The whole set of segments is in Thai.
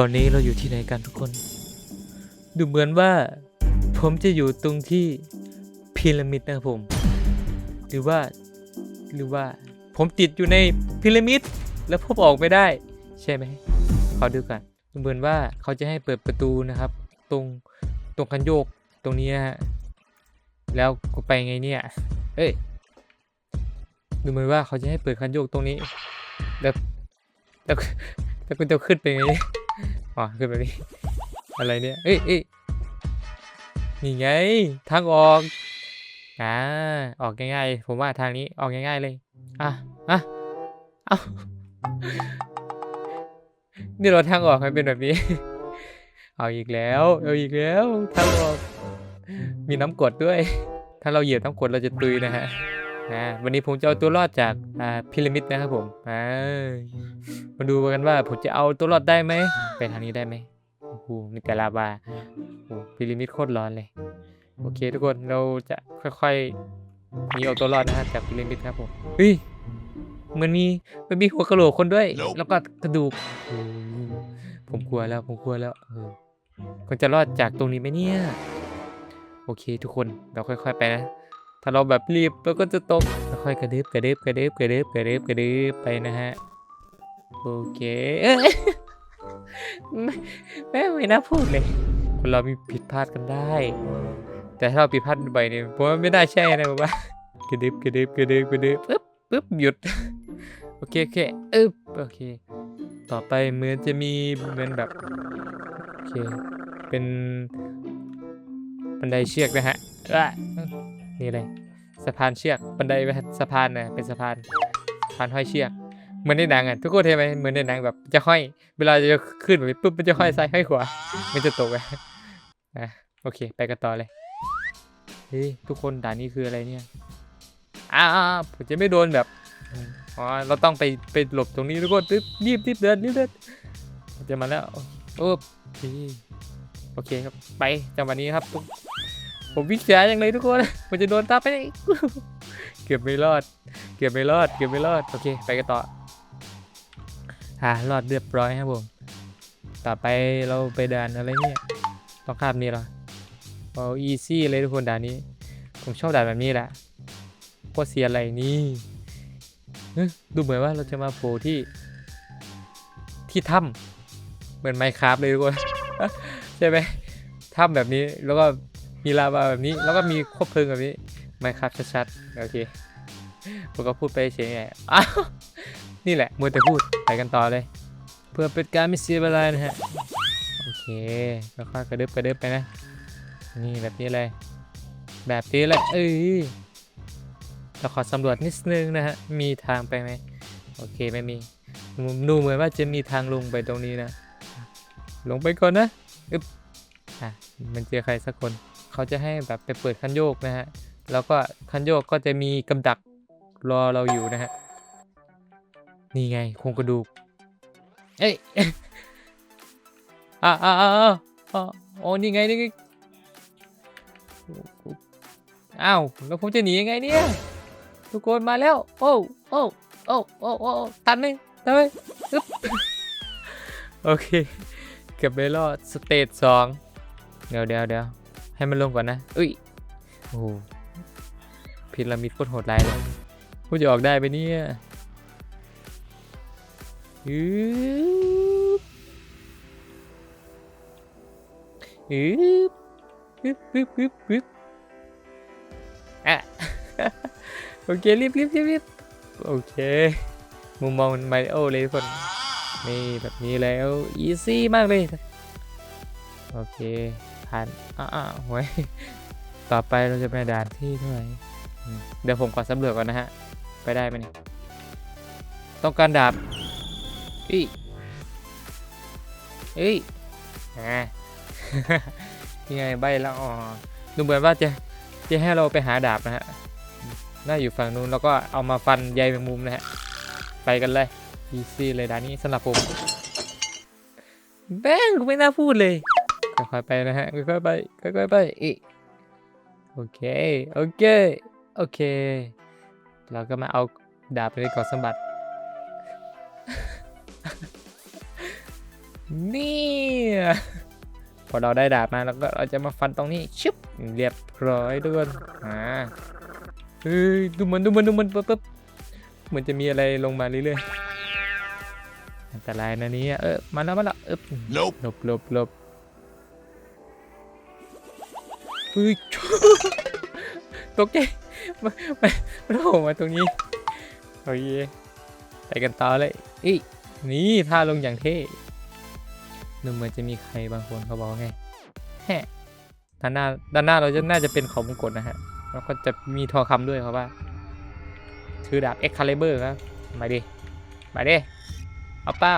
ตอนนี้เราอยู่ที่ไหนกันทุกคน ดูเหมือนว่า ผมจะอยู่ตรงที่พีระมิดนะครับผม หรือว่าหรือว่าผมติดอยู่ในพีระมิดแล้วผมออกไม่ได้ ใช่ไหมขอดูกันดูเหมือนว่าเขาจะให้เปิดประตูนะครับ ตรงตรงคันโยกตรงนี้นะฮะแล้วกูไปไงเนี่ยเอ้ยดูเหมือนว่าเขาจะให้เปิดคันโยกตรงนี้ แล้วแล้วแล้วคุณจะขึ้นไปไง อ๋อขึ้นแบบนี้อะไรเนี่ยเอ้ยเอ้ยนี่ไง ทางออกอ่าออกง่ายๆ ผมว่าทางนี้ออกง่ายๆเลย อะอะเอ้านี่เราทางออกมันเป็นแบบนี้ เอาอีกแล้ว เอาอีกแล้วทางออก มีน้ำกรดด้วย ถ้าเราเหยียบน้ำกรดเราจะตุยนะฮะอ่าวันนี้ผมจะเอาตัวรอดจากอ่าพีระมิดนะครับผมอ่ามาดูกันว่าผมจะเอาตัวรอดได้ไหม ไปทางนี้ได้ไหมโอ้โหนี่แต่ลาวาโอ้โหพีระมิดโคตรร้อนเลย โอเคทุกคนเราจะค่อยๆหนีเอาตัวรอดนะฮะจากพีระมิดครับผมเฮ้ยมันมีมันมีหัวกะโหลกคนด้วย แล้วก็กระดูกโอ้โหผมกลัวแล้วผมกลัวแล้วเออคนจะรอดจากตรงนี้ไหมเนี่ย โอเคทุกคนเราค่อย ๆ ไปนะ ถ้าเราแบบรีบเราก็จะตกค่อยๆกระดึบกระดึบกระดึบกระดึบกระดึบกระดึบไปนะฮะ โอเคเอ้ย ไม่ไม่ไม่น่าพูดเลย คนเรามีผิดพลาดกันได้ แต่ถ้าเราผิดพลาดบ่อยเนี่ยผมว่าไม่น่าใช่นะผมว่ากระดึบกระดึบกระดึบกระดึบปึ๊บปึ๊บหยุด โอเคโอเคอึ๊บโอเค ต่อไปเหมือนจะมีเหมือนแบบโอเคเป็นบันไดเชือกนะฮะอะนี่เลยสะพานเชือกบันไดสะพานนะเป็นสะพานสะพานห้อยเชือก เหมือนในหนังอะทุกคนเห็นไหมเหมือนในหนังแบบจะห้อย เวลาจะขึ้นแบบนี้ปุ๊บมันจะห้อยซ้ายห้อยขวามันจะตกอะอะโอเค ไปกันต่อเลยเฮ้ยทุกคนด่านนี้คืออะไรเนี่ยอ้าวผมจะไม่โดนแบบอ๋อเราต้องไปไปหลบตรงนี้ทุกคนรีบรีบรีบเดินรีบเดินมันจะมาแล้วโอ้พี่โอเคครับไปจังหวะนี้ครับทุกผมวิ่งช้าอย่างเลยทุกคนมันจะโดนตามไปอีกเกือบไม่รอด เกือบไม่รอด เกือบไม่รอด โอเค ไปกันต่อ อ่ารอดเรียบร้อยครับผมต่อไปเราไปด่านอะไรเนี่ยต้องข้ามนี่เหรอเอาอีซี่เลยทุกคนด่านนี้ ผมชอบด่านแบบนี้แหละก็เสียอะไรนี่ดูเหมือนว่าเราจะมาโผล่ที่ ที่ถ้ำเหมือนไมค์คราฟเลยทุกคนใช่ไหมถ้ำแบบนี้แล้วก็มีลาวาแบบนี้ แล้วก็มีคบเพลิงแบบนี้ไมค์คราฟชัดๆโอเคผมก็พูดไปเฉยๆอ้าว นี่แหละมัวแต่พูดไปกันต่อเลย เพื่อเป็นการไม่เสียเวลานะฮะ โอเคก็ค่อยกระดึบกระดึบไปนะ นี่แบบนี้เลย แบบนี้เลยเอ้ยเราขอสำรวจนิดนึงนะฮะ มีทางไปไหม โอเคไม่มีดูเหมือนว่าจะมีทางลงไปตรงนี้นะ ลงไปก่อนนะอึ๊บอะมันเจอใครสักคน เขาจะให้แบบไปเปิดคันโยกนะฮะ แล้วก็คันโยกก็จะมีกำดักรอเราอยู่นะฮะ นี่ไงโครงกระดูก เอ้ยอ่าอ่าอ่าอ่าโอ้นี่ไงนี่ไงอ้าวแล้วผมจะหนียังไงเนี่ยทุกคนมาแล้ว โอ้โอ้โอ้โอ้โอ้ทันไหมทันไหมอึ๊บโอเคเกือบไปรอดสเตจสองเดี๋ยวเดี๋ยวเดี๋ยวให้มันลงก่อนนะอุ้ยโอ้โหพีระมิดโคตรโหดร้ายเลยผมจะออกได้ไหมเนี่ย ฮึบฮึบฮึบฮึบฮึบฮึบอะโอเครีบรีบรีบรีบโอเค มุมมองมันมาริโอเลยทุกคนนี่แบบนี้แล้วอีซี่มากเลย โอเคผ่านอ้าวๆหวยต่อไปเราจะไปด่านที่เท่าไหร่เดี๋ยวผมขอสำรวจก่อนนะฮะ ไปได้ไหมเนี่ยต้องการดาบ อีเอ้ยอ่านี่ไงใบแล้วอ๋อดูเหมือนว่าจะจะให้เราไปหาดาบนะฮะน่าอยู่ฝั่งนู้นแล้วก็เอามาฟันใยแมงมุมนะฮะ ไปกันเลยอีซี่เลยดานนี้สำหรับผมแบงไม่น่าพูดเลยค่อยๆไปนะฮะค่อยๆไปค่อยๆไปอีกโอเค โอเค โอเค เราก็มาเอาดาบไปในกล่อสมบัติ นี่พอเราได้ดาบมาแล้วก็เราจะมาฟันตรงนี้ชึบเรียบร้อยทุกคนอ่าเฮ้ยดูมันดูมันดูมันปุ๊บปุ๊บเหมือนจะมีอะไรลงมาเรื่อยๆอันตรายนะเนี้เออมาแล้วมาแล้วเอบ Nope. หลบหลบหลบเฮ้ยตกใจมันมันมันโผล่มาตรงนี้โอเคไปกันต่อเลยอีนี่ท่าลงอย่างเท่ ดูเหมือนจะมีใครบางคนเขาบอกว่าไงแฮะด้านหน้าด้านหน้าเราจะน่าจะเป็นเขามงกฎนะฮะ แล้วก็จะมีทองคำด้วยเขาว่าถือดาบเอ็กคาลิเบอร์ครับมาดิมาดิเอาเป้า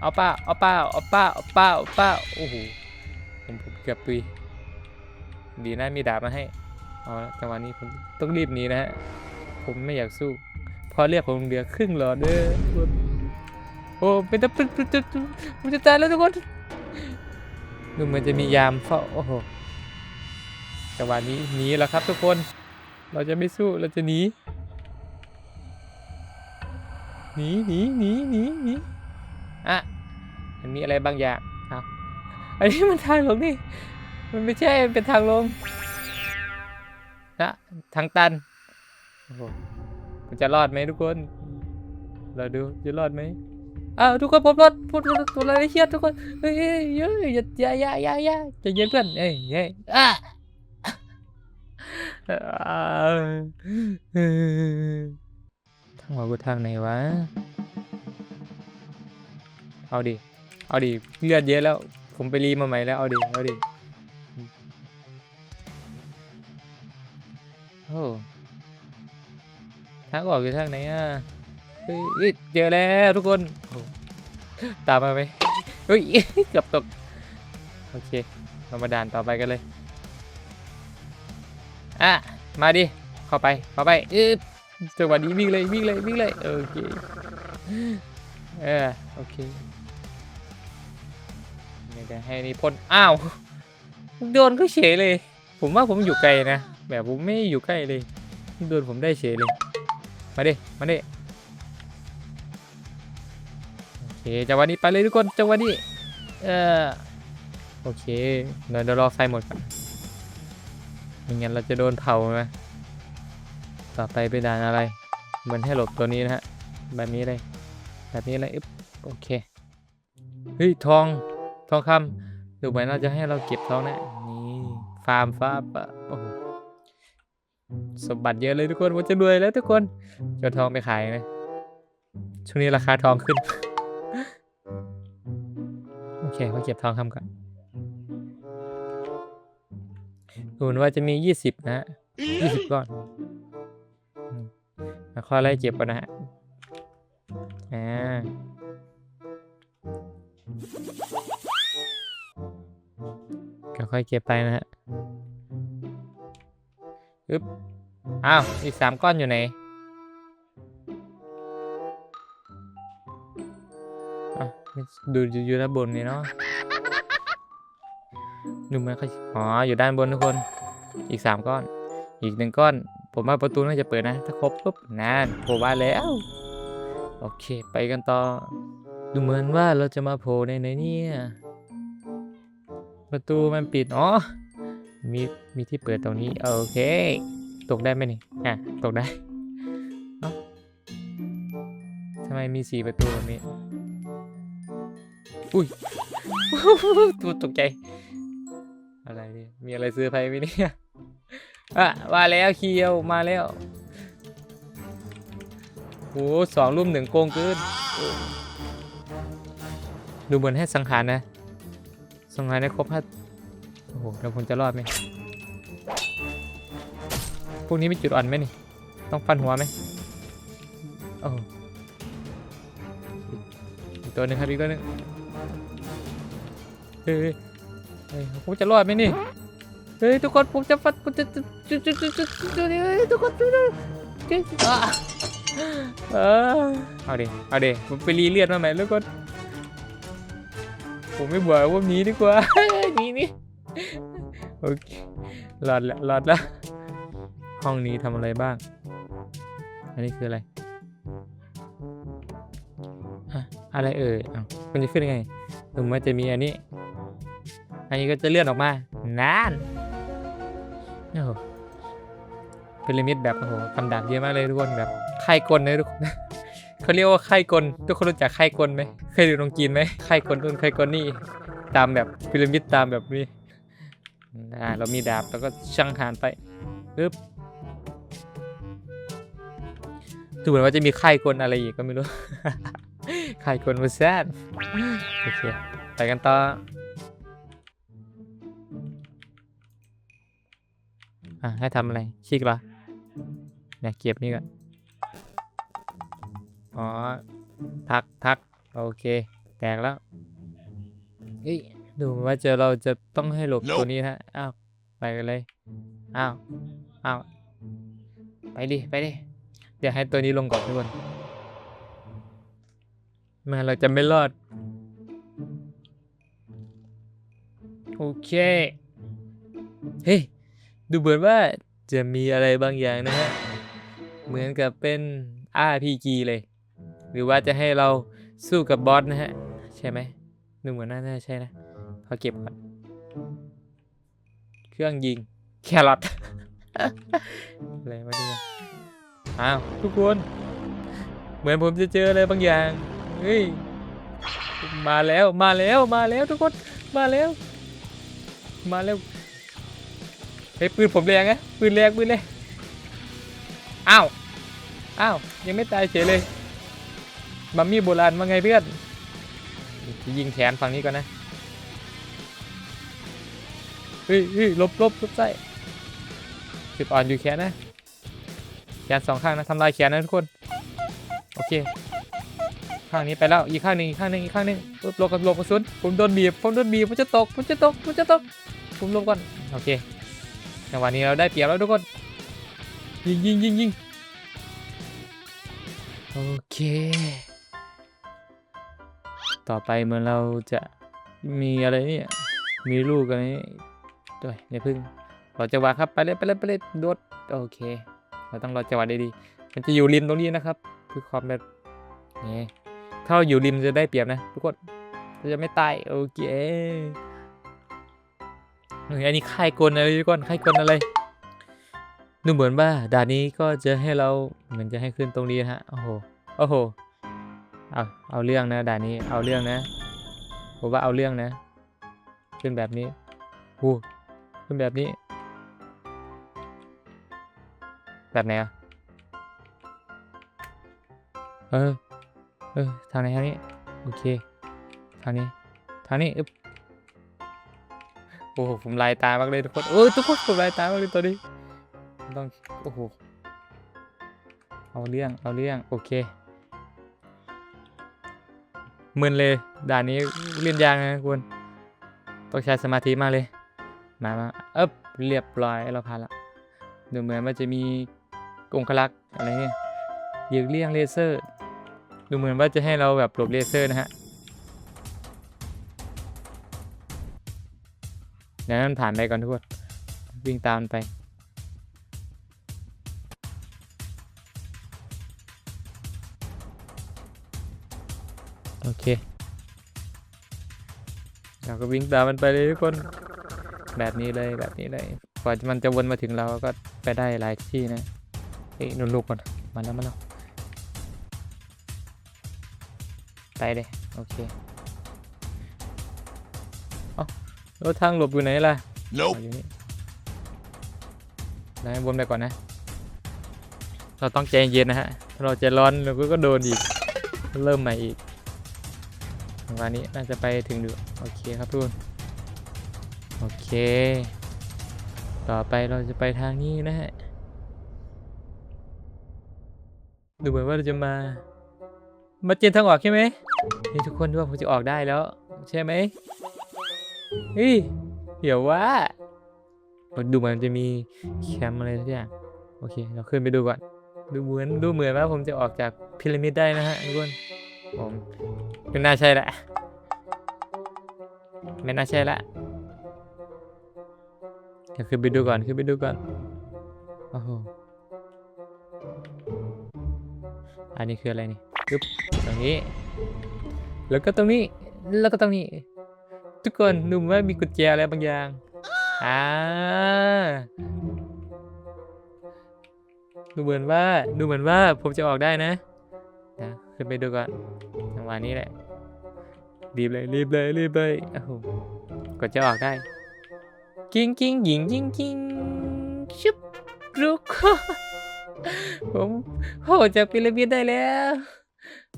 เอาเป้าเอาเป้าเอาเป้าเอาเป้าเอาเป้าโอ้โหผมผมเกือบตุยดีนะมีดาบมาให้เอาละจังหวะนี้ผมต้องรีบหนีนะฮะผมไม่อยากสู้เพอเรียกผมเหลือครึ่งหลอดเด้อ โอ้เป็นตะเป็นเป็นผมจะตายแล้วทุกคนดูเหมือนจะมียามเฝ้าโอ้โหจังหวะนี้หนีแล้วครับทุกคน เราจะไม่สู้เราจะหนีหนีหนีหนีหนีหนีอะมันมีอะไรบางอย่างเอาอันนี้มันทางลงนี่มันไม่ใช่เป็นทางลงนะทางตันโอ้โหมันจะรอดไหมทุกคน เราดูจะรอดไหม อ้าวทุกคนผมรอดพูดตัวอะไรเครียดทุกคนเฮ้ยเฮ้ยเยอย่าอย่าอย่าอย่าอย่าใจะเย็นเพื่อนเฮ้ยเฮ้ยอะอ่าทางหัวกูทางไหนวะ เอาดิ เอาดิ เลือดเยอะแล้ว ผมไปรีมาใหม่แล้ว เอาดิ เอาดิ โอ้ทางออกอยู่ทางไหนอะ เฮ้ยเจอแล้วทุกคนตามมาไหมเฮ้ยเกือบตกโอเคเรามาด่านต่อไปกันเลยอะมาดิเข้าไปเข้าไปเออจังหวะนี้วิ่งเลยวิ่งเลยวิ่งเลยโอเคเออโอเคไม่ได้ให้นี่พ่นอ้าวโดนก็เฉยเลย ผมว่าผมอยู่ไกลนะแบบผมไม่อยู่ใกล้เลยโดนผมได้เฉยเลยมาดิมาดิ จังหวะนี้ไปเลยทุกคนจังหวะนี้เออโอเคเดี๋ยวรอไฟหมดก่อนไม่งั้นเราจะโดนเผาไหมต่อไปไปด่านอะไร เหมือนให้หลบตัวนี้นะฮะ แบบนี้เลย แบบนี้เลยอึ๊บโอเค เฮ้ยทอง ทองคำดูเหมือนเราจะให้เราเก็บทองนะ นี่ฟาร์มฟาร์มอะโอ้โหสมบัติเยอะเลยทุกคนว่าจะรวยแล้วทุกคนจะเอทองไปขายนะ ช่วงนี้ราคาทองขึ้น เคเขาเก็บทองคำก่อนดูนว่าจะมียี่สิบนะฮะยี่สิบก้อนมแล้วข้อไล่เก็บก่อนนะฮะอ่าค่อยเก็บไปนะฮะอึ๊บ อ้าว อีกสามก้อนอยู่ไหน ดูอยู่อยู่ด้านบนนี่เนาะดูเหมือนเขาอ๋ออยู่ด้านบนทุกคน อีกสามก้อน อีกหนึ่งก้อน ผมว่าประตูน่าจะเปิดนะ ถ้าครบปุ๊บนานโผล่มาแล้ว โอเค ไปกันต่อ ดูเหมือนว่าเราจะมาโผล่ในไหนเนี่ยประตูมันปิด อ๋อ มีมีที่เปิดตรงนี้ โอเค ตกได้ไหมนี่ อะ ตกได้เอ้าทำไมมีสี่ประตูแบบนี้ อุ้ยตัวตกใจ อะไรเนี่ยมีอะไรซื้อไปไหมเนี่ยอะมาแล้วเคียวมาแล้วโอ้สองรุ่มหนึ่งโกงเกินดูเหมือนให้สังหารนะสังหารได้ครบห้าโอ้โหแล้วผมจะรอดไหมพวกนี้มีจุดอ่อนไหมนี่ ต้องฟันหัวไหมโอ้อีกตัวหนึงครับอีกตัวหนึง เฮ้ยผมจะรอดไหมนี่ เฮ้ยทุกคนผมจะฟันผมจะจุดจุดจุดจุดจุดจุดเฮ้ยทุกคนช่วยด้วยช่วยอะเออเอาดิเอาดิผมไปรีเลือดมาใหม่ทุกคนผมไม่เบื่อพวกนี้ดีกว่านีนี่โอเคหลอดแล้วหลอดแล้วห้องนี้ทำอะไรบ้าง อันนี้คืออะไรอะอะไรเอ่ยมันจะขึ้นยังไงถึงมันจะมีอันนี้ อันนี้ก็จะเลื่อนออกมานานโอ้โหพีระมิดแบบโอ้โหคำดาบเยอะมากเลยทุกคนแบบไข่กลเลยทุกคนเขาเรียกว่าไข่กลทุกคนรู้จักไข่กลไหมเคยดูนงกินไหมไข่กลนู่นไข่กลนี่ตามแบบพีระมิดตามแบบนี้อ่าเรามีดาบแล้วก็ช่างหานไปปึ๊บดูเหมือนว่าจะมีไข่กลอะไรอีกก็ไม่รู้ ไข่กลมาแซดโอเคไปกันต่อ อะให้ทำอะไรคลิกเหรอเนี่ยเก็บนี่ก่อนอ๋อทักทักโอเค แตกแล้วเฮ้ยดูเหมือนว่าเจอเราจะต้องให้หลบตัวนี้นะฮะอ้าวไปกันเลยอ้าวอ้าวไปดิไปดิเดี๋ยวให้ตัวนี้ลงก่อนทุกคนไมาเราจะไม่รอดโอเคเฮ้ย ดูเหมือนว่าจะมีอะไรบางอย่างนะฮะ เหมือนกับเป็น RPG เลย หรือว่าจะให้เราสู้กับบอสนะฮะ ใช่ไหมดูเหมือนน่าจะใช่นะขอเก็บก่อนเครื่องยิง แครอทอะไรวะเนี่ยอ้าวทุกคน เหมือนผมจะเจออะไรบางอย่างเฮ้ยมาแล้วมาแล้วมาแล้วทุกคนมาแล้ว มาแล้ว เฮ้ยปืนผมแรงนะปืนแรงปืนแรงอ้าวอ้าวยังไม่ตายเฉยเลยมัมมี่โบราณว่าไงเพื่อนยิงแขนฝั่งนี้ก่อนนะเฮ้ยเฮ้ยลบลบลบใส่จุดอ่อนอยู่แขนนะแขนสองข้างนะทำลายแขนนะทุกคนโอเคข้างนี้ไปแล้วอีกข้างหนึ่งอีกข้างหนึ่งอีกข้างหนึ่งปุ๊บลบกับลบกระสุนผมโดนบีบผมโดนบีบผมจะตกผมจะตกผมจะตกผมลบก่อนโอเค จังหวะนี้เราได้เปรียบแล้วทุกคน ยิงยิงยิงยิงโอเค ต่อไปเหมือนเราจะมีอะไรเนี่ย มีลูกอะไรนี่ด้วยอย่าพึ่งรอจังหวะครับ ไปเลยไปเลยไปเลยโดดโอเค เราต้องรอจังหวะดีๆมันจะอยู่ริมตรงนี้นะครับคือความแบบนี่ถ้าเราอยู่ริมจะได้เปรียบนะทุกคนเราจะไม่ตายโอเค เฮ้ยอันนี้ค่ายกลอะไรทุกคนค่ายกลอะไรดูเหมือนว่าด่านนี้ก็จะให้เราเหมือนจะให้ขึ้นตรงนี้นะฮะโอ้โหโอ้โหเอาเอาเรื่องนะด่านนี้เอาเรื่องนะผมว่าเอาเรื่องนะ ขึ้นแบบนี้โอ้ขึ้นแบบนี้ แบบไหนอะเออเออทางไหนทางนี้โอเคทางนี้ทางนี้อึ๊บ โอ้โหผมลายตามากเลยทุกคนเออทุกคนผมลายตามากเลยตัวนี้ต้องโอ้โหเอาเรื่องเอาเรื่องโอเคมึนเลยด่านนี้เล่นยากนะคุณต้องใช้สมาธิมากเลยมามาเอ๊บเรียบร้อยเราผ่านละดูเหมือนว่าจะมีองคลักษ์อะไรเนี่ยยิงเลี่ยงเลเซอร์ ดูเหมือนว่าจะให้เราแบบหลบเลเซอร์นะฮะ เดี๋ยวนั้นผ่านไปก่อนทุกคนวิ่งตามมันไปโอเคเราก็วิ่งตามมันไปเลยทุกคน แบบนี้เลยแบบนี้เลยกว่ามันจะวนมาถึงเราก็ไปได้หลายที่นะเอ้ยนุ่นลูกก่อนมาแล้วมาแล้วไปเลยโอเค แล้วทางหลบอยู่ไหนล่ะ Nope. อ๋ออยู่นี่นายวนไปก่อนนะ เราต้องใจเย็นนะฮะถ้าเราใจะร้อนเราก็โดนอีก เริ่มใหม่อีกวันนี้น่าจะไปถึงดูโอเคครับทุกคน โอเค ต่อไปเราจะไปทางนี้นะฮะ ดูเหมือนว่าเราจะมา มาเจนทางออกใช่ไหมนี่ทุกคนดูว่าผมจะออกได้แล้ว ใช่ไหม เฮ้ยเดี๋ยวว่าดูเหมือนจะมีแคมป์อะไรสักอย่างโอเค เราขึ้นไปดูก่อน ดูเหมือนดูเหมือนว่าผมจะออกจากพีระมิดได้นะฮะทุกคนผมไม่น่าใช่ละไม่น่าใช่ละเดี๋ยวขึ้นไปดูก่อนขึ้นไปดูก่อนโอ้โหอันนี้คืออะไรนี่ปึ๊บตรงนี้ แล้วก็ตรงนี้แล้วก็ตรงนี้ ทุกคนดูเหมือนว่ามีกุญแจอะไรบางอย่างอ่าดูเหมือนว่าดูเหมือนว่าผมจะออกได้นะนะขึ้นไปดูก่อนจังหวะนี้แหละรีบเลยรีบเลยรีบเลยโอ้โหกดจะออกได้กิ้งกิ้งหญิงกิ้งกิ้งชุบรุกผมโหจากพีระมิดได้แล้ว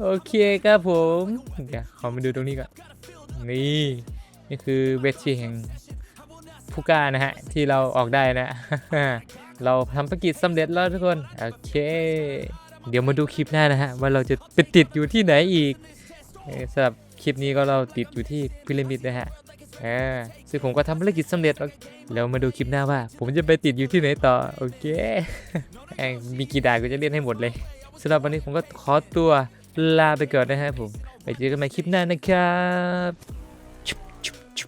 โอเคครับผมเดี๋ยวขอมาดูตรงนี้ก่อนนี่ นี่คือเวทีแห่งผู้กล้านะฮะ ที่เราออกได้นะ เราทำภารกิจสำเร็จแล้วทุกคน โอเค เดี๋ยวมาดูคลิปหน้านะฮะ ว่าเราจะไปติดอยู่ที่ไหนอีกสำหรับคลิปนี้ก็เราติดอยู่ที่พีระมิดนะฮะเออซึ่งผมก็ทำภารกิจสำเร็จแล้วแล้วมาดูคลิปหน้าว่า ผมจะไปติดอยู่ที่ไหนต่อ โอเคแม่งมีกี่ด่านก็จะเล่นให้หมดเลยสำหรับวันนี้ผมก็ขอตัวลาไปก่อนนะฮะผม ไปเจอกันใหม่คลิปหน้านะครับ ชุ